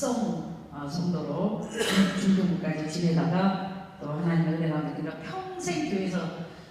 유년부 극성 어, 성도로 중등부까지 지내다가 또 하나님의 은혜가 느끼니까 평생 교회에서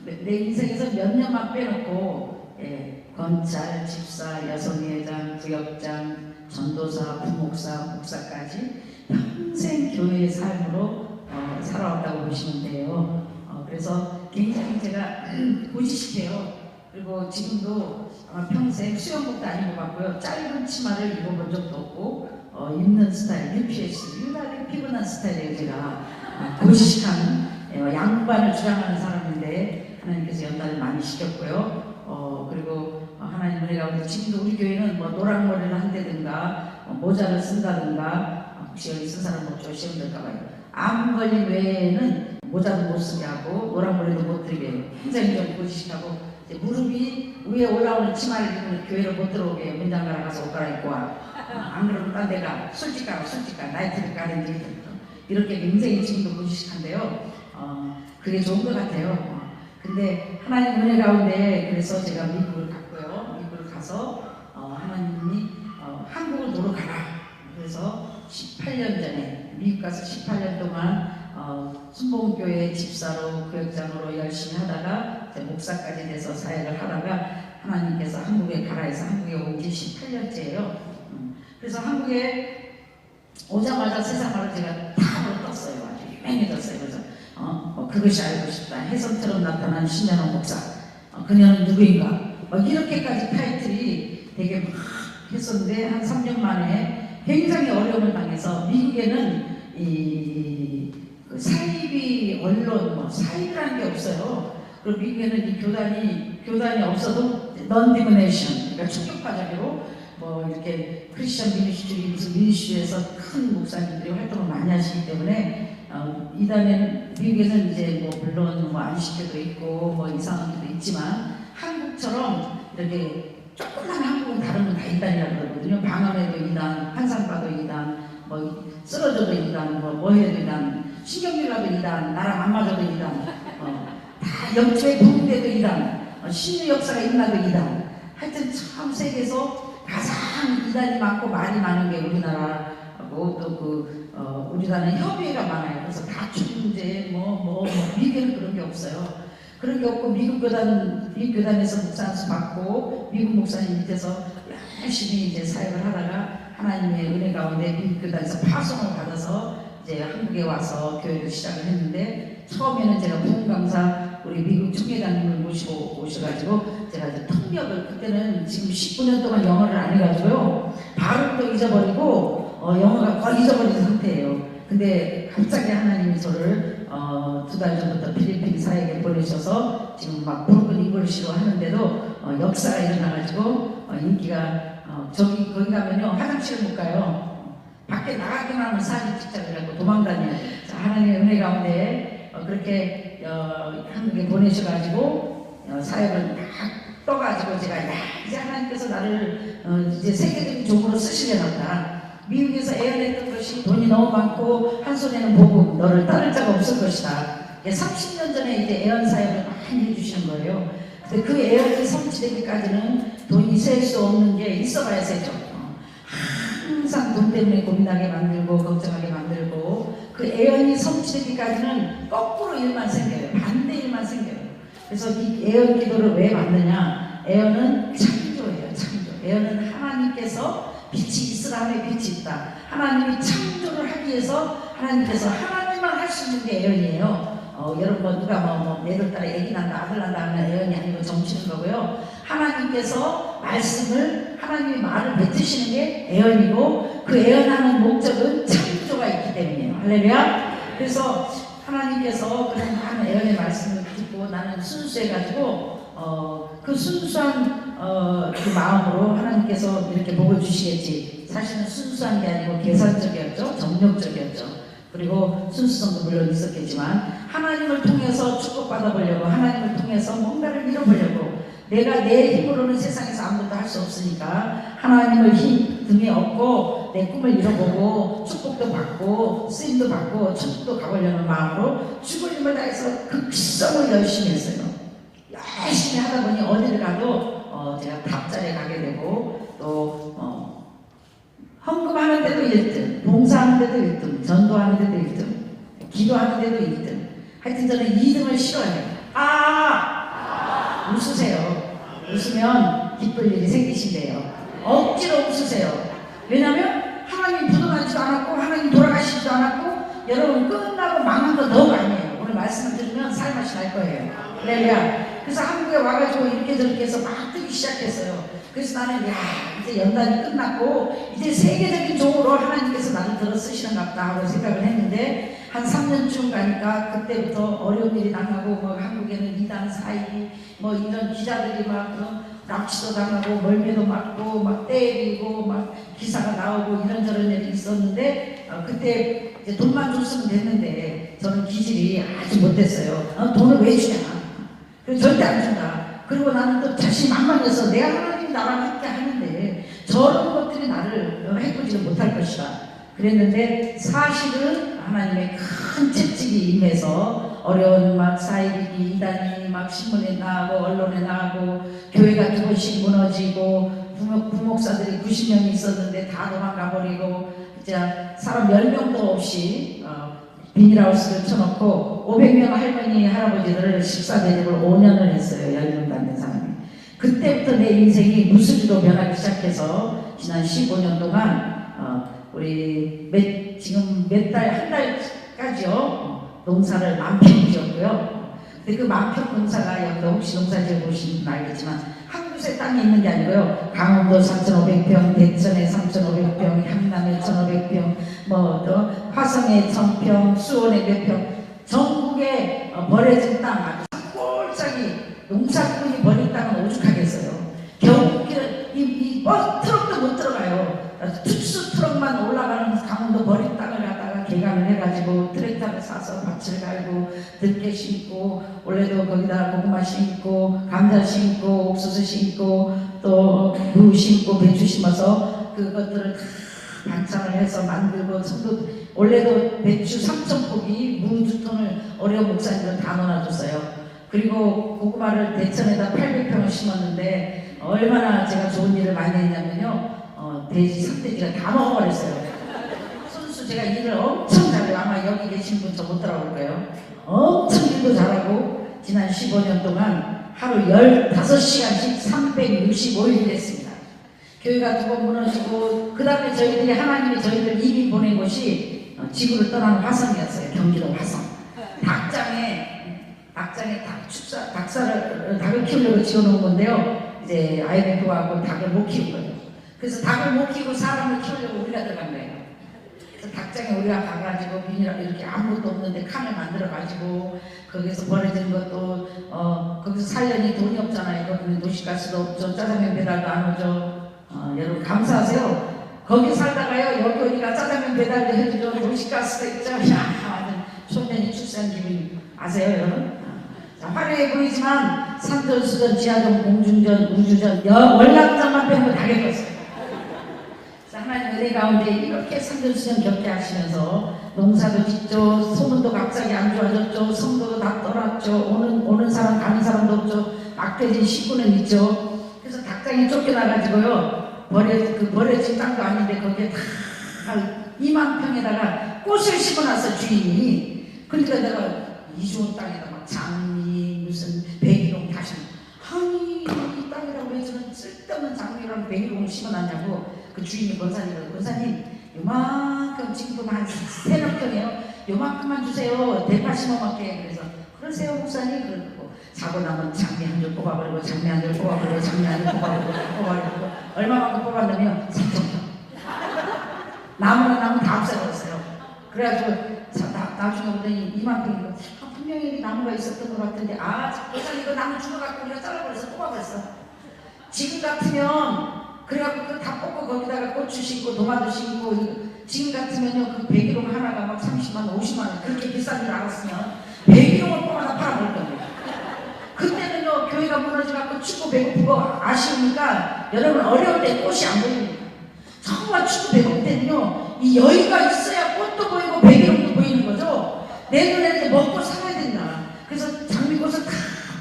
내, 내 인생에서 몇 년만 빼놓고 예, 검찰, 집사, 여성회장, 부역장, 전도사, 부목사, 목사까지 평생 교회의 삶으로 어, 살아왔다고 보시면 돼요. 어, 그래서 굉장히 제가 고지식해요. 그리고 지금도 아마 평생 수영복도 안 입어봤고요. 짧은 치마를 입어본 적도 없고 어, 입는 스타일, UPS, 유난히 피곤한 스타일이에요. 제가 어, 고지식한 예, 양반을 주장하는 사람인데 하나님께서 연단을 많이 시켰고요. 어, 그리고 어, 하나님 은혜가 지금도 우리 교회는 뭐 노랑머리를 한다든가 어, 모자를 쓴다든가 어, 혹시 여기 쓴 사람 없죠? 시험 될까봐요. 암 걸린 외에는 모자도 못 쓰게 하고 노란머리도 못 들게 해요. 굉장히 좀 고지식하고 무릎이 위에 올라오는 치마를 입으면 교회를 못 들어오게. 문장가라 가서 옷 갈아입고 와. 어, 안 그러면 딴 데가 술집가 술집 가 나이트를 가는지 이렇게 굉장히 지금도 고지식한데요. 어, 그게 좋은 것 같아요. 어, 근데 하나님 은혜 가운데 그래서 제가 미국을 갔고요. 미국을 가서 어, 하나님이 어, 한국을 보러 가라. 그래서 18년 전에 미국 가서 18년 동안 어, 순복음교회 집사로 교역장으로 열심히 하다가 목사까지 돼서 사역을 하다가 하나님께서 한국에 가라 해서 한국에 온 지 18년째예요. 음, 그래서 한국에 오자마자 세상으로 제가 다 떴어요. 아주 유명해졌어요. 그래서 어, 어, 그것이 알고 싶다. 해성처럼 나타난 신년원 목사. 어, 그녀는 누구인가? 어, 이렇게까지 타이틀이 되게 막 했었는데 한 3년 만에 굉장히 어려움을 당해서 미국에는 이 그 사입이 언론 뭐 사입이라는 게 없어요. 그리고 미국에는 이 교단이 교단이 없어도 non-denomination 그러니까 충격파적으로 뭐 이렇게 크리스천 미니스트리 무슨 미니스트리에서 큰 목사님들이 활동을 많이 하시기 때문에 어, 이단에는 미국에는 이제 뭐 물론 뭐 안식교도 있고 뭐 이상한 것도 있지만 한국처럼 이렇게 조금만 한국은 다른 건 다 이단이라고 그러거든요. 방언에도 이단, 한상파도 이단, 뭐 쓰러져도 이단, 뭐 뭐해도 이단, 신경질나도 이단, 나랑 안 맞아도 이단, 어, 다 영주에 부흥돼도 이단, 어, 신의 역사가 일어나도 이단. 하여튼 참 세계에서 가장 이단이 많고 말이 많은 게 우리나라고 또그 어, 우리나라는 협의회가 많아요. 그래서 다중 문제 뭐뭐 뭐, 뭐, 미국에는 그런 게 없어요. 그런 게 없고 미국 교단 미국 교단에서 목사수 받고 미국 목사님 밑에서 열심히 이제 사역을 하다가 하나님의 은혜 가운데 미국 교단에서 파송을 받아서 이제 한국에 와서 교회를 시작을 했는데 처음에는 제가 부흥 강사 우리 미국 총회장님을 모시고 오셔가지고 제가 이제 통역을 그때는 지금 19년 동안 영어를 안 해가지고요 발음도 잊어버리고 어, 영어가 거의 잊어버린 상태예요. 근데 갑자기 하나님이 저를 어, 두 달 전부터 필리핀 사역에 보내셔서 지금 막 브로큰 잉글리시로 하는데도 어, 역사가 일어나가지고 어, 인기가 어, 저기 거기 가면요 화장실 못 가요. 밖에 나가기만 하면 찍자 그래갖고 도망다녀요. 자, 하나님의 은혜 가운데 어, 그렇게 어, 한국에 보내셔가지고 어, 사역을 막 떠가지고 제가 야 이제 하나님께서 나를 어, 이제 세계적인 종으로 쓰시려나보다 미국에서 애원했던 것이 돈이 너무 많고 한 손에는 복음 너를 따를 자가 없을 것이다. 30년 전에 이제 애원 사역을 많이 해주시는 거예요. 근데 그 애원이 성취되기까지는 돈이 셀 수 없는 게 있어봐야 세죠. 어. 항상 돈 때문에 고민하게 만들고 걱정하게 만들고 그 애원이 성취되기까지는 거꾸로 일만 생겨요. 반대 일만 생겨요. 그래서 이 애원 기도를 왜 받느냐? 애원은 창조예요. 창조. 애원은 하나님께서 빛이 있으라 함에 빛이 있다. 하나님이 창조를 하기 위해서 하나님께서 하나님만 할 수 있는 게 애원이에요. 어, 여러분 뭐 누가 뭐, 뭐 내들 딸에 애기 난다 아들 난다 하면 애원이 아니고 정치는 거고요. 하나님께서 말씀을 하나님이 말을 뱉으시는 게 애원이고 그 애원하는 목적은 창조가 있기 때문이에요. 할렐루야. 그래서 하나님께서 그런 많은 애원의 말씀을 듣고 나는 순수해가지고 어, 그 순수한 어, 그 마음으로 하나님께서 이렇게 복을 주시겠지. 사실은 순수한 게 아니고 계산적이었죠. 정력적이었죠. 그리고 순수성도 물론 있었겠지만 하나님을 통해서 축복받아 보려고 하나님을 통해서 뭔가를 이뤄보려고 내가 내 힘으로는 세상에서 아무것도 할 수 없으니까 하나님을 힘 등에 업고 내 꿈을 이뤄보고 축복도 받고 쓰임도 받고 천국도 가보려는 마음으로 죽을 힘을 다해서 그 극성을 열심히 했어요. 열심히 하다 보니 어디를 가도 어, 제가 답자리에 가게 되고 또 어, 헌금하는 데도 1등, 봉사하는 데도 1등, 전도하는 데도 1등, 기도하는 데도 1등. 하여튼 저는 2등을 싫어해요. 아! 웃으세요. 웃으면 기쁠 일이 생기신대요. 억지로 웃으세요. 왜냐면 하나님 부동하지도 않았고 하나님 돌아가시지도 않았고 여러분 끝나고 망한 거 너무 아니에요. 오늘 말씀을 들으면 살맛이 날 거예요. 할렐루야. 그래서 한국에 와가지고 이렇게 저렇게 해서 막 뜨기 시작했어요. 그래서 나는 야 이제 연단이 끝났고 이제 세계적인 종으로 하나님께서 나를 들어 쓰시는가 보다 하고 생각을 했는데 한 3년쯤 가니까 그때부터 어려운 일이 당하고 뭐 한국에는 이단 사이 뭐 이런 기자들이 막 어, 납치도 당하고 멀미도 맞고 막 때리고 막 기사가 나오고 이런저런 일이 있었는데 어, 그때 돈만 줬으면 됐는데 저는 기질이 아주 못됐어요. 어, 돈을 왜 주냐? 그래서 절대 안 준다. 그리고 나는 또 자신 만만해서 내가 하나님 나랑 함께 하는데 저런 것들이 나를 해꾸지를 못할 것이다. 그랬는데 사실은 하나님의 큰 채찍이 임해서 어려운 막 사이비기 이단이 막 신문에 나가고 언론에 나가고 교회가 두 번씩 무너지고 부목, 부목사들이 90명이 있었는데 다 도망가 버리고 진짜 사람 10명도 없이 어, 비닐하우스를 쳐놓고 500명 할머니 할아버지들을 식사 대접을 5년을 했어요. 열명 받는 사람이. 그때부터 내 인생이 무수리로 변하기 시작해서 지난 15년 동안 어, 우리 몇, 지금 몇 달, 한 달까지요 어, 농사를 만평 지었고요. 근데 그 만평 농사가 여기 혹시 농사 지어보신 분 알겠지만 한 곳에 땅이 있는 게 아니고요. 강원도 3,500평, 대천에 3,500평, 향남에 1,500평, 뭐 또 화성에 1,000평, 수원에 몇 평, 전국에 어, 버려진 땅 꼴짝이 농사꾼이 버린 땅은 오죽하겠어요. 겨우 이, 이 버스 해가지고 트랙터를 사서 밭을 갈고 들깨 심고 원래도 거기다 고구마 심고 감자 심고 옥수수 심고 또무 심고 배추 심어서 그것들을 다 반찬을 해서 만들고 성도 원래도 배추 3천 포기 무두 톤을 어려운 목사님들 다 넣어줬어요. 그리고 고구마를 대천에다 800평을 심었는데 얼마나 제가 좋은 일을 많이 했냐면요. 어, 돼지 삭돼지가 다 먹어버렸어요. 제가 일을 엄청 잘해요. 아마 여기 계신 분저못 따라올 거예요. 엄청 일도 잘하고 지난 15년 동안 하루 15시간씩 365일 했습니다. 교회가 두 번 무너지고 그 다음에 저희들이 하나님이 저희들 이민 보낸 곳이 어, 지구를 떠나는 화성이었어요. 경기도 화성. 닭장에 닭장에 닭 축사 닭살을 닭을 키우려고 지어놓은 건데요. 이제 IMF하고 닭을 못 키운 거예요. 그래서 닭을 못 키우고 사람을 키우려고 우리가 들어간 거예요. 닭장에 우리가 가가지고 비닐 이렇게 아무것도 없는데 칸을 만들어가지고 거기서 버려진 것도 어 거기서 살려니 돈이 없잖아요. 거기는 도시가스도 없죠. 짜장면 배달도 안 오죠. 어, 여러분 감사하세요. 거기 살다가요 여기 오니까 짜장면 배달도 해주죠. 도시가스도 있죠. 야 손년이 출산 기분 아세요 여러분? 자, 화려해 보이지만 산전 수전, 지하전, 공중전, 우주전, 여, 월남전만 빼고 다 겪었어요. 은혜 가운데 이렇게 산전수전 겪게 하시면서 농사도 짓죠, 소문도 갑자기 안 좋아졌죠, 성도도 다 떠났죠, 오는, 오는 사람, 가는 사람도 없죠, 막대진 식구는 있죠. 그래서 닭장에 쫓겨나가지고요, 버려, 그 버려진 땅도 아닌데 거기에 다 2만 평에다가 꽃을 심어놨어, 주인이. 그러니까 내가 이 좋은 땅에다 막 장미 무슨 백일홍 다시. 아니 이왜 저런 쓸데없는 장미랑 백일홍을 심어놨냐고 그 주인이 권사님이 권사님 요만큼 지금 한 세몇 평이에요. 요만큼만 주세요. 대파 심어먹게 그래서 그러세요 목사님. 그러고 사고 나면 장미 한 줄 뽑아버리고 장미 한 줄 뽑아버리고 장미 한 줄 뽑아버리고 뽑아버리고 얼마만큼 뽑았냐면 3천 나무는 나무 다 없애버렸어요. 그래가지고 자, 나, 나중에 보더니 이만큼 아, 분명히 나무가 있었던 것 같은데 아 목사님 이거 나무 죽어갖고 우리가 잘라버려서 뽑아버렸어. 지금 같으면 그래갖고 다 뽑고 거기다가 고추 심고 도마도 심고 지금 같으면요 그 백일홍 하나가 막 30만 원 50만 원 그렇게 비싼 줄 알았으면 백일홍을 뽑아다 팔아먹을 겁니다 그때는요 교회가 무너져갖고 춥고 배고프고 아쉬우니까 여러분 어려울 때 꽃이 안 보입니다. 정말 춥고 배고플 때는요 이 여유가 있어야 꽃도 보이고 백일홍도 보이는 거죠. 내 눈에는 먹고 살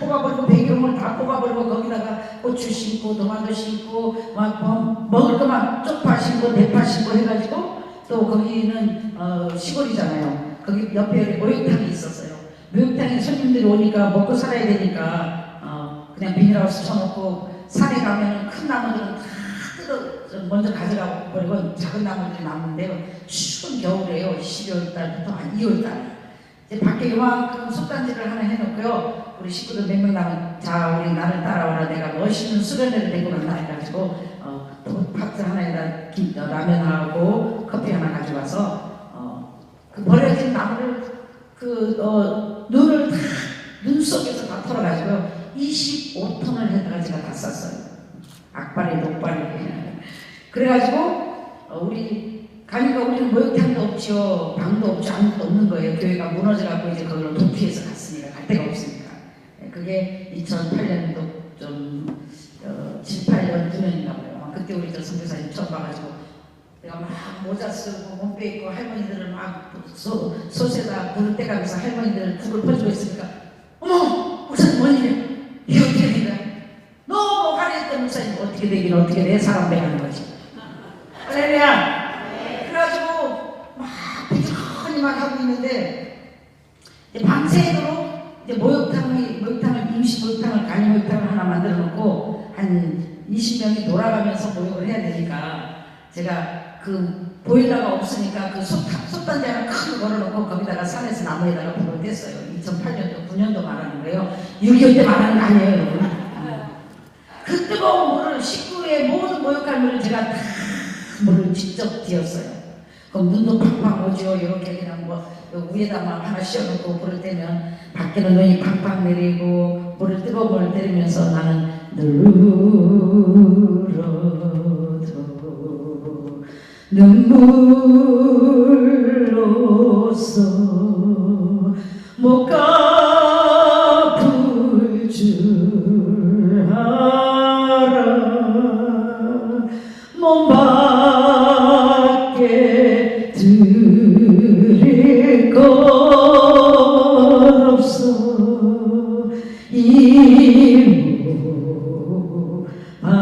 뽑아버리고 배기름을 다 뽑아버리고 거기다가 고추 심고 토마토 심고 막 뭐, 먹을 것만 쪽파 심고 대파 심고 해가지고 또 거기는 어, 시골이잖아요. 거기 옆에 목욕탕이 있었어요. 목욕탕에 손님들이 오니까 먹고 살아야 되니까 어, 그냥 비닐하우스 쳐놓고 산에 가면 큰 나무들은 다 뜯어 먼저 가져가 버리고 작은 나무들이 남는데요. 추운 겨울에요. 12월 달부터 한 2월 달. 이제 밖에 요만큼 솥단지를 하나 해놓고요. 우리 식구들 몇 명 남은 자 우리 나를 따라와라 내가 멋있는 수련회를 데리고 간다 해가지고 어, 또 파트 하나에다 김, 어, 라면하고 커피 하나 가져와서 어, 그 버려진 나무를 그 어, 눈을 다 눈 속에서 다 털어가지고 25톤을 해다가 제가 다 쌌어요. 악발이 녹발이 그래가지고 어, 우리 가니까 우리는 목욕탕도 없죠. 방도 없죠. 아무것도 없는 거예요. 교회가 무너져갖고 이제 그걸로 도피해서 갔으니까 갈 데가 없으니까. 네, 그게 2008년도 좀 어, 7, 8년 9년인가 봐요. 그때 우리 저 선교사님 처음 봐가지고 내가 막 모자 쓰고 몸빼 입고 할머니들을 막 소, 솥에다 불을 떼가면서 할머니들 국을 퍼주고 있으니까 어머 목사님 뭔 일이야? 이게 어떻게 된 거야? 너무 화냈던 목사님 어떻게 되긴 어떻게 내 사람 돼가는 거지? 할렐루야 그래가지고 막 막 하고 있는데 밤새도록 이제 목욕탕을 목욕탕을 임시 목욕탕을 간이 목욕탕을 하나 만들어 놓고 한 20명이 돌아가면서 목욕을 해야 되니까 제가 그 보일러가 없으니까 그 솥- 솥단지 하나 큰거 걸어놓고 거기다가 산에서 나무에다가 불을 뗐어요. 2008년도 9년도 말하는 거예요. 6.25 때 말하는 거 아니에요, 여러분. 그 뜨거운 물을 식구의 모든 목욕할 물을 제가 다 물을 직접 뒤었어요. 그럼 눈도 팡팡 오죠. 이렇게 그냥 뭐 위에다만 하나 씌워놓고 불을 떼면 밖에는 눈이 팡팡 내리고 물을 뜨거운 물을 때리면서 나는 늘어도 눈물로써 못갚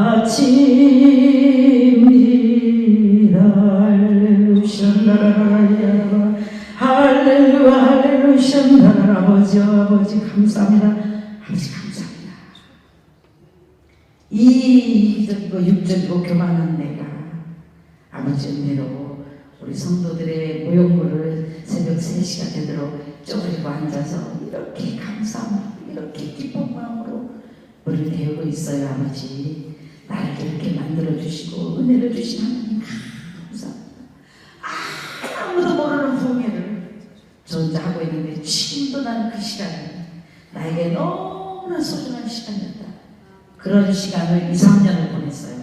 바칩니다 할렐루야. 할렐루야 할렐루야. 아버지 아버지 감사합니다. 아버지 감사합니다. 이적이고 육적이고 교만한 내가 아버지 은혜로 우리 성도들의 모욕물을 새벽 3시가 되도록 쪼그리고 앉아서 이렇게 감사하고 이렇게 기쁜 마음으로 물을 데우고 있어요 아버지 나를 이렇게 만들어주시고 은혜를 주신 하나님 감사합니다. 아무도 모르는 부흥회를. 저 혼자 하고 있는데 지금도 나는 그 시간이 나에게 너무나 소중한 시간이었다. 그런 시간을 2, 3년을 보냈어요.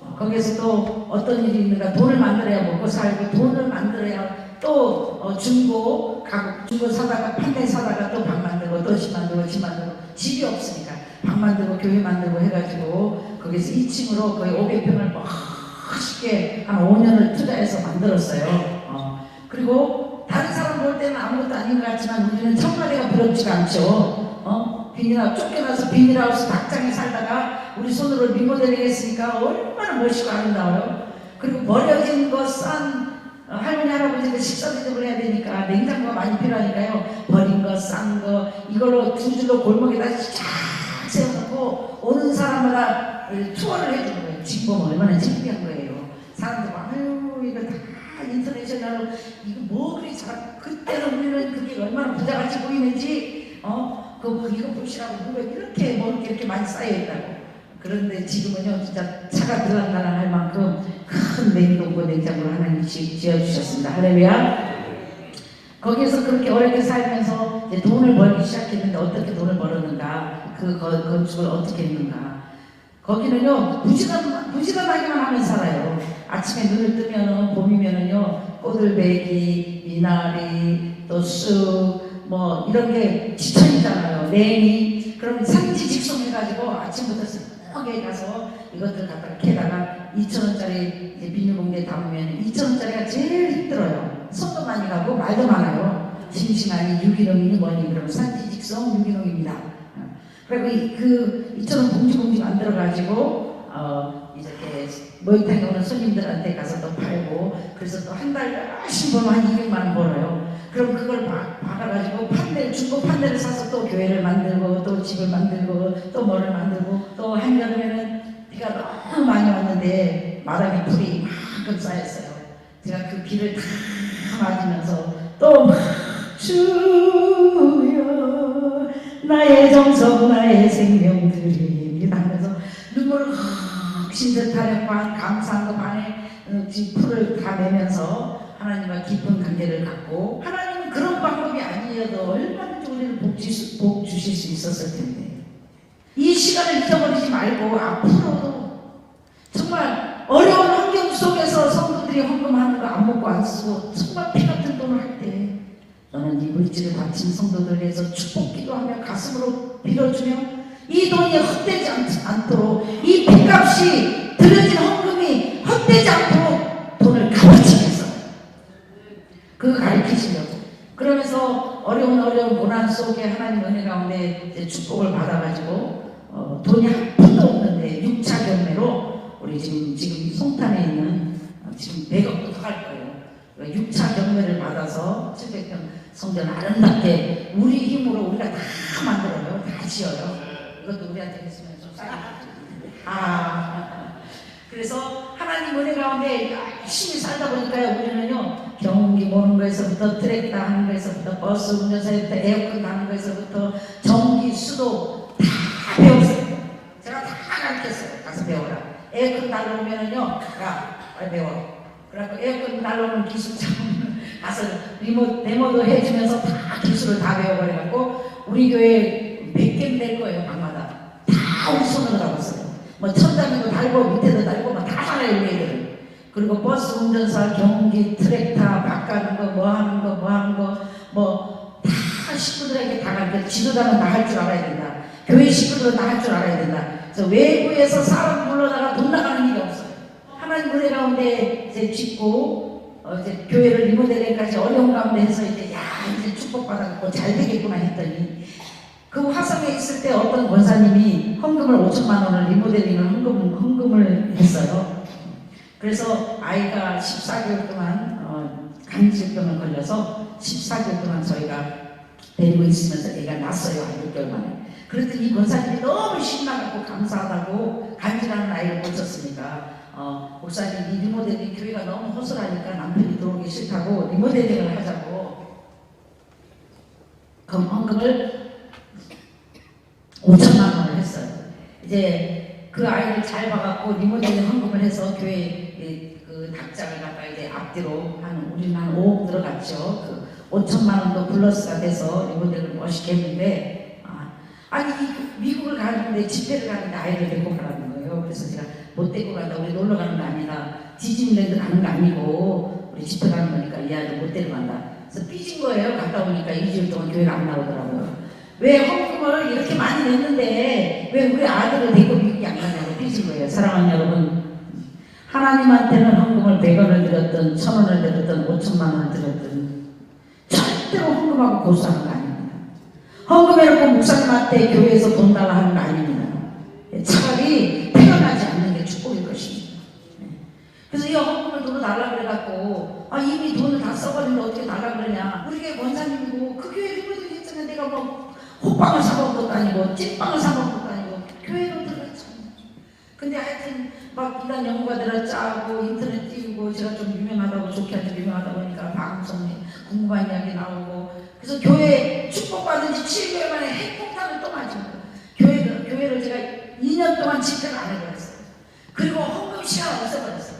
어, 거기서 또 어떤 일이 있는가 돈을 만들어야 먹고 살고 돈을 만들어야 또 어, 중고 가구 중고 사다가 판매 사다가 또 방 만들고 또 집 만들고 집 만들고 집이 없으니까 방 만들고 교회 만들고 해가지고 거기서 2층으로 거의 500평을 멋있게 한 5년을 투자해서 만들었어요. 어, 그리고 다른 사람 볼 때는 아무것도 아닌 것 같지만 우리는 청와대가 부럽지가 않죠. 어? 비닐하우스 쫓겨나서 비닐하우스 닭장에 살다가 우리 손으로 리모델링 했으니까 얼마나 멋있고 아름다워요. 그리고 버려진 거싼 할머니 할아버지들 식사 대접을 해야 되니까 냉장고가 많이 필요하니까요. 버린 거 싼 거 이걸로 두 줄로 골목에다 쫙 세워놓고 오는 사람마다 투어를 해주는 거예요. 보면 얼마나 창피한 거예요. 사람들 막 아유 이거 다 인터내셔널로 이거 뭐 그리 잘 그때는 우리는 그게 얼마나 부자같이 보이는지 어? 그 이거 보시라고 누가 이렇게 게 이렇게 많이 쌓여 있다고. 그런데 지금은요 진짜 차가 들락날락 할 만큼 큰 냉동고 냉장고를 하나님 지- 지어주셨습니다. 할렐루야. 거기에서 그렇게 어렵게 살면서 이제 돈을 벌기 시작했는데 어떻게 돈을 벌었는가 그 거- 건축을 어떻게 했는가 거기는요 부지런 부지런하기만 하면 살아요. 아침에 눈을 뜨면은 봄이면은요 꼬들배기, 미나리, 또 쑥 뭐 이런 게 지천이잖아요. 레미 그럼 산지 직송해가지고 아침부터 저녁에 가서 이것들 갖다 캐다가 2천 원짜리 이제 비닐봉지에 담으면 2천 원짜리가 제일 힘들어요. 손도 많이 가고 말도 많아요. 싱싱하니 유기농이니 뭐니 그러면 산지 직송 유기농입니다. 그리고 이, 그 이처럼 봉지 봉지 만들어 가지고 어 이렇게 목욕탕에 오는 손님들한테 가서 또 팔고 그래서 또 한 달 열심히 벌면 한 200만 원 벌어요. 그럼 그걸 바, 받아가지고 판넬 중고 판넬을 사서 또 교회를 만들고 또 집을 만들고 또 뭐를 만들고 또 한여름에는 비가 너무 많이 왔는데 마당에 풀이 이만큼 쌓였어요. 제가 그 비를 다 맞으면서 또막 주여 나의 정성 나의 생명 드립니다. 하면서 눈물을 확 신듯하려 반 감사한 거 반에 풀을 다 내면서 하나님과 깊은 관계를 갖고 하나님은 그런 방법이 아니어도 얼마든지 우리를 복, 주실, 복 주실 수 있었을 텐데. 이 시간을 잊어버리지 말고 앞으로도 정말 어려운 환경 속에서 성도들이 헌금하는 거 안 먹고 안 쓰고 정말 피 같은 돈을 할때 너는 이 물질을 바친 성도들 위해서 축복 기도하며 가슴으로 빌어주며 이 돈이 헛되지 않, 않도록 이 피값이 들여진 헌금이 헛되지 않도록 돈을 값어치면서 그 가르치시려고 그러면서 어려운 어려운 고난 속에 하나님 은혜 가운데 축복을 받아가지고 어, 돈이 한 푼도 없는데 6차 경매로 우리 지금 지금 이 송탄에 있는 어, 지금 100억도 더갈 거예요. 6차 경매를 받아서 700평 성전 아름답게 우리 힘으로 우리가 다 만들어요. 다 지어요. 이것도 우리한테 했으면 좀 싸게 아. 그래서 하나님 은혜 가운데 열심히 살다 보니까요 우리는요 경운기 모는 거에서부터 트랙터 하는 거에서부터 버스 운전사부터 에어컨 하는 거에서부터 전기 수도 다 배웠어요. 제가 다 가르쳤어요. 가서 배워라. 에어컨 달러오면은요 야 빨리 배워. 그래갖고 에어컨 달러오는 기술자 가서 리모 데모도 해주면서 다 기술을 다 배워버려갖고 우리 교회 100개 될 거예요 방마다. 다 손으로 잡았어요. 뭐 천장에도 달고 밑에도 달고 뭐다 하나요 우리 애들. 그리고 버스 운전사 경기 트랙터 바꾸는 거뭐 하는 거 뭐 하는 거뭐 다 식구들에게 다 가르쳐 지도자는 다할줄 알아야 된다. 교회 식구들은 다할줄 알아야 된다. 그래서 외부에서 사람 불러다가 돈 나가는 일이 없어요. 하나님 은혜 가운데 이제 짓고 어 이제 교회를 리모델링까지 어려운 가운데 해서 이제 야 이제 축복받아갖고 잘 되겠구나 했더니 그 화성에 있을 때 어떤 권사님이 헌금을 5천만 원을 리모델링을 헌금, 헌금을 했어요. 그래서 아이가 14개월 동안 어, 간질병을 걸려서 14개월 동안 저희가 데리고 있으면서 애가 났어요. 한 6개월 만에. 그랬더니 이 권사님이 너무 신나갖고 감사하다고 간질하는 아이를 고쳤으니까 어, 목사님 이 리모델링 교회가 너무 허술하니까 남편이 들어오기 싫다고 리모델링을 하자고 그럼 헌금을 5천만 원을 했어요. 이제 그 아이를 잘 봐갖고 리모델링 헌금을 해서 교회 이- 그 닭장을 갖다 이제 앞뒤로 한 우리는 한 5억 들어갔죠. 그 5천만 원도 플러스가 돼서 리모델을 멋있게 했는데 아, 아니 이 미국을 가는데 집회를 가는데 아이를 데리고 가라는 거예요. 그래서 제가 못 데리고 간다. 우리 놀러 가는 거 아니라 디즈니랜드 가는 거 아니고 우리 집회 가는 거니까 이 아이를 못 데려간다. 그래서 삐진 거예요. 갔다 오니까 2주일 동안 교회가 안 나오더라고요. 왜 헌금을 이렇게 많이 냈는데 왜 우리 아들을 데리고 미국에 안 가냐고 삐진 거예요. 사랑하는 여러분. 하나님한테는 헌금을 100원을 드렸든 1000원을 드렸든 5천만 원을 드렸든 절대로 헌금하고 고소하는 거 아닙니다. 헌금해놓고 목사님한테 교회에서 돈 달라 하는 거 아닙니다. 차라리 태어나지 않는 게 축복일 것입니다. 네. 이 헌금을 돈을 달라 그래갖고. 아 이미 돈을 다 써버리는데 어떻게 달라 그러냐. 우리 교회 원사님이고 그 교회 리모델 했잖아 내가 뭐 호빵을 사먹은 것도 아니고 찐빵을 사먹은 것도 아니고 교회로 들어갔잖아 근데 하여튼 막 이단 연구가들을 짜고 인터넷 띄우고 제가 좀 유명하다고 좋게 아주 유명하다 보니까 방송에 궁금한 이야기 나오고. 그래서 교회 축복받은 지 7개월 만에 핵폭탄을 또 맞은 교회를, 교회를 제가 2년 동안 집회를 안 해버렸어요. 그리고 헌금 시간 없애버렸어요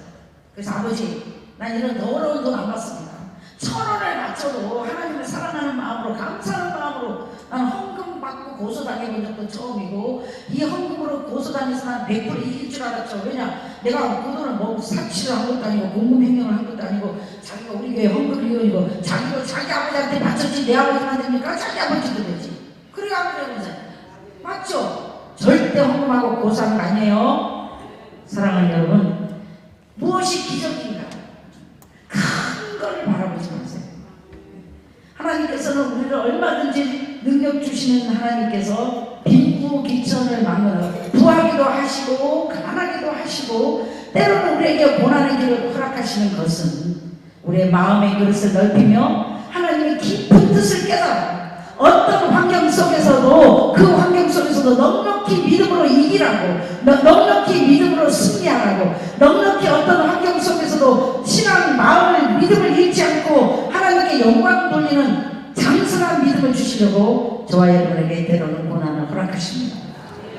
그래서 아버지 난 이런 더러운 돈 안 받습니다 천 원을 맞춰도 하나님을 사랑하는 마음으로 감사하는 마음으로 난 헌금 받고 고소 당해본 적도 처음이고 이 헌금으로 고소 당해서 난 100% 이길 줄 알았죠. 왜냐 내가 그 돈을 뭐 사치를 한 것도 아니고 공금 횡령을 한 것도 아니고 자기가 우리 교회 헌금 위원이고 자기가 자기 아버지한테 바쳤지 내 아버지만 됩니까? 자기 아버지도 되지. 그래 아버지가 되잖아요. 맞죠? 절대 헌금하고 고소하는 거 아니에요. 사랑하는 여러분 무엇이 기적인가? 큰 거를 바라보지 마세요. 하나님께서는 우리를 얼마든지 능력 주시는 하나님께서 빈 기부기천을 막는 부하기도 하시고 가난하기도 하시고 때로는 우리에게 고난의 길을 허락하시는 것은 우리의 마음의 그릇을 넓히며 하나님의 깊은 뜻을 깨달아 어떤 환경 속에서도 속에서도 넉넉히 믿음으로 이기라고 넉- 넉넉히 믿음으로 승리하라고 넉넉히 어떤 환경 속에서도 신앙 마음을 믿음을 잃지 않고 하나님께 영광 돌리는 장성한 믿음을 주시려고 저와 여러분에게 때로는 고난을 허락하십니다.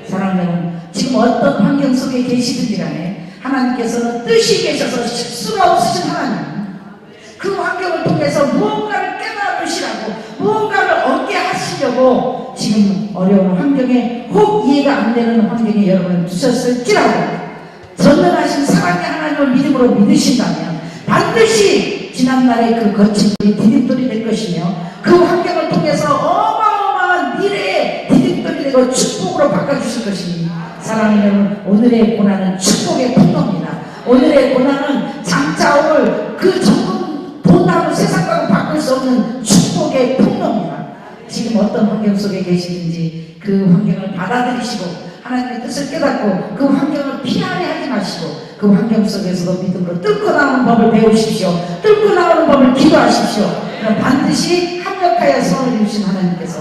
사랑하는 지금 어떤 환경 속에 계시든지 간에 하나님께서는 뜻이 계셔서 실수가 없으신 하나님 그 환경을 통해서 무언가를 깨달으시라고 하시려고 지금 어려운 환경에 혹 이해가 안 되는 환경에 여러분을 두셨을지라도 전능하신 사랑의 하나님을 믿음으로 믿으신다면 반드시 지난날의 그 거친 돌이 디딤돌이 될 것이며 그 환경을 통해서 어마어마한 미래의 디딤돌이 되고 축복으로 바꿔주실 것이니 사랑하는 여러분 오늘의 고난은 축복의 풍로입니다. 오늘의 고난은 장차 올그 전문 돈하고 세상과는 바꿀 수 없는 축복의 풍로입니다 지금 어떤 환경 속에 계시든지 그 환경을 받아들이시고 하나님의 뜻을 깨닫고 그 환경을 피하려 하지 마시고 그 환경 속에서도 믿음으로 뚫고 나오는 법을 배우십시오. 뚫고 나오는 법을 기도하십시오. 반드시 합력하여 선을 이루신 하나님께서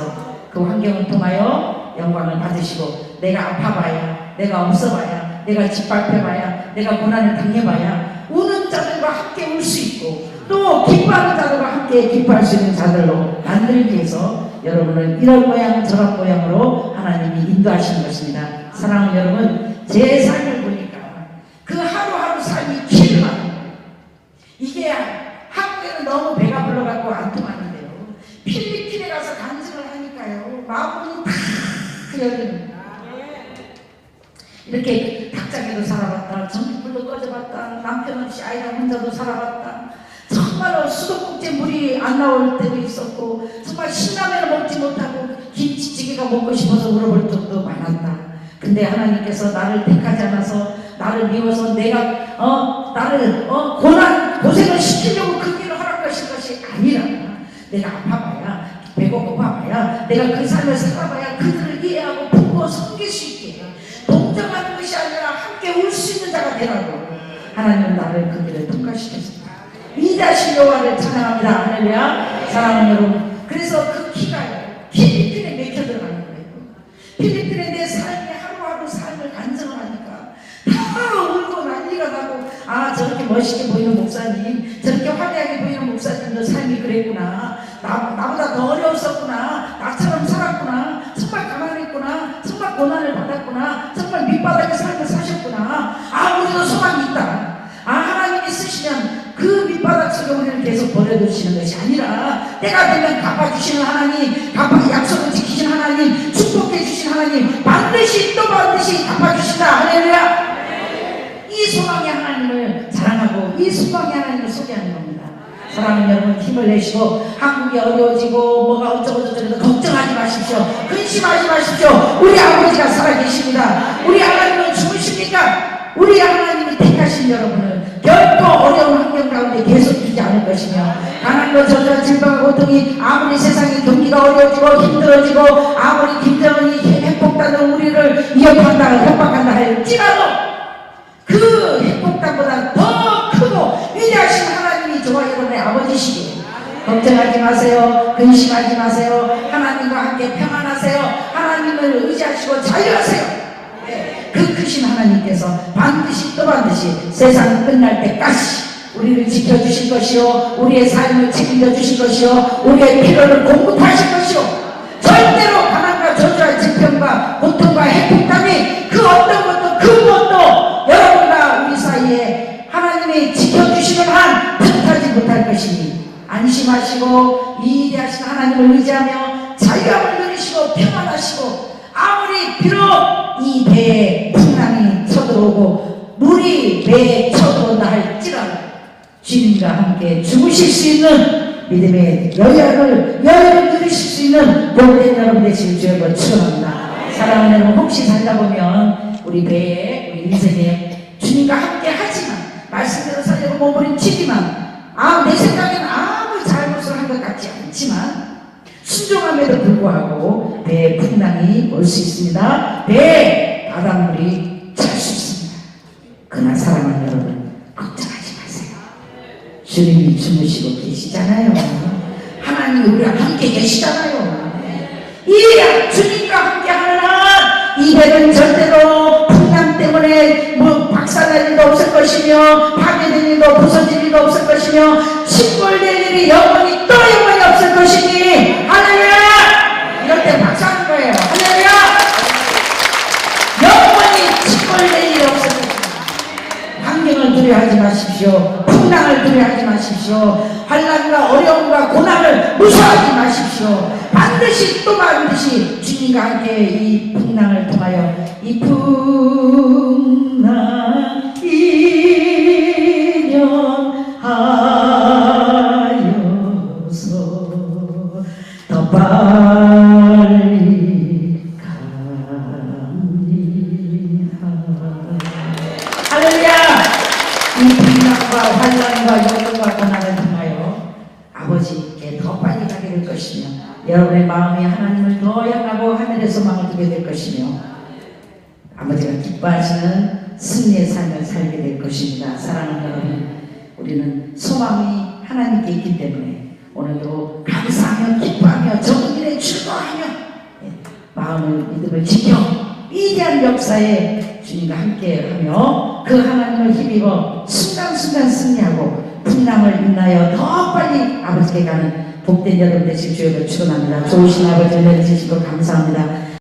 그 환경을 통하여 영광을 받으시고 내가 아파봐야 내가 없어봐야 내가 짓밟혀봐야 내가 고난을 당해봐야 우는 자들과 함께 울 수 있고 또 기뻐하는 자들과 함께 기뻐할 수 있는 자들로 만들기 위해서 여러분을 이런 모양 저런 모양으로 하나님이 인도하시는 것입니다. 사랑하는 여러분 제 삶을 보니까 그 하루하루 삶이 길만 이게 한국에는 너무 배가 불러갖고 안 통하는데요. 필리핀에 가서 간증을 하니까요. 마음이 다 열립니다. 이렇게 닭장에도 살아봤다. 전기불도 꺼져봤다. 남편 없이 아이랑 혼자도 살아봤다. 정말로 수도꼭지 물이 안 나올 때도 있었고 정말 신라면을 먹지 못하고 김치찌개가 먹고 싶어서 물어볼 적도 많았다. 근데 하나님께서 나를 택하지 않아서 나를 미워서 내가 어 나를 어 고난 고생을 시키려고 그 길을 허락하신 것이 아니라 내가 아파봐야 배고파봐야 내가 그 삶을 살아봐야 그들을 이해하고 품고 섬길 수 있게 동정하는 것이 아니라 함께 울 수 있는 자가 되라고 하나님은 나를 그 길을 통과시켰습니다. 위대하신 여호와를 찬양합니다. 할렐루야. 사랑하는 여러분. 그래서 그 키가요. 필리핀에 맥혀 들어가는 거예요. 필리핀에 내 삶이 하루하루 삶을 간증을 하니까 다 울고 난리가 나고 아 저렇게 멋있게 보이는 목사님 저렇게 화려하게 보이는 목사님도 삶이 그랬구나 나, 나보다 더 어려웠었구나 나처럼 살았구나 정말 가난했구나 정말 고난을 받았구나 정말 밑바닥의 삶을 사셨구나 아 우리도 소망이 있다 아 하나님이 쓰시면 그 밑바닥 계속 버려두시는 것이 아니라 때가 되면 갚아주시는 하나님 갚아 약속을 지키신 하나님 축복해 주신 하나님 반드시 또 반드시 갚아주신다. 할렐루야. 이 소망의 하나님을 자랑하고 이 소망의 하나님을 소개하는 겁니다. 사랑하는 여러분 힘을 내시고 한국이 어려워지고 뭐가 어쩌고저쩌고 걱정하지 마십시오. 근심하지 마십시오. 우리 아버지가 살아계십니다. 우리 하나님은 죽으십니까? 우리 하나님이 택하신 여러분을 결코 어려운 환경 가운데 계속 두지 않을 것이며 가난과 저주와 질병과 고통이 아무리 세상의 경기가 어려워지고 힘들어지고 아무리 김정은이 핵폭탄으로 우리를 위협한다 협박한다 할지라도 그 행복감보다 더 크고 위대하신 하나님이 저와 여러분의 아버지시기에 걱정하지 마세요. 근심하지 마세요. 하나님과 함께 평안하세요. 하나님을 의지하시고 자유하세요. 네, 그 크신 하나님께서 반드시 또 반드시 세상 끝날 때까지 우리를 지켜주실 것이요. 우리의 삶을 책임져 주실 것이요. 우리의 필요를 공급하실 것이요. 절대로 가난과 저주와 질병과 고통과 해폭감이 그 어떤 것도 그 무엇도 여러분과 우리 사이에 하나님이 지켜주시는 한 틈타지 못할 것이니 안심하시고 위대하신 하나님을 의지하며 자유함을 누리시고 평안하시고 아무리 비록 이 배에 풍랑이 쳐들어오고 물이 배에 쳐들어온다 할지라도 주님과 함께 죽으실 수 있는 믿음의 여유를 여유를 누리실 수 있는 영된 여러분 되실 주여 축원합니다. 사랑하는 여러분 혹시 살다 보면 우리 배에 우리 인생에 주님과 함께 하지만 말씀대로 살려고 몸부림치지만 아 내 생각엔 아무 잘못을 한 것 같지 않지만 순종함에도 불구하고 배에 풍랑이 올 수 있습니다. 배에 바닷물이 찰 수 있습니다. 그러나 사랑하는 여러분 마세요. 주님이 주무시고 계시잖아요. 하나님 우리와 함께 계시잖아요. 이야 주님과 함께 하는 한 이배는 절대로 풍랑 때문에 뭐 박살날 일도 없을 것이며 파괴될 일도 부서질 일도 없을 것이며 침몰될 일이 영원히 또 영원히 없을 것이니 할렐루야 이럴 때 박수하는 거예요 할렐루야 영원히 침몰될 일이 없을 것이니 환경을 두려워하지 마십시오. 풍랑을 두려워하지 마십시오. 환란과 어려움과 고난을 무서워하지 마십시오. 반드시 또 반드시 주님과 함께 이 풍랑을 통하여 이 풍랑 이련 아버지께 더 빨리 가게 될 것이며 여러분의 마음이 하나님을 더 향하고 하늘의 소망을 두게 될 것이며 아버지가 기뻐하시는 승리의 삶을 살게 될 것입니다. 사랑하는 여러분, 우리는 소망이 하나님께 있기 때문에 오늘도 감사하며 기뻐하며 정일에 즐거워하며 예, 마음을 믿음을 지켜 위대한 역사에 주님과 함께하며 그 하나님을 힘입어 순간순간 승리하고 풍랑을 인하여 더 빨리 아버지께 가는 복된 여러분 되실 주여 축원합니다. 좋으신 아버지 은혜 주시고 감사합니다.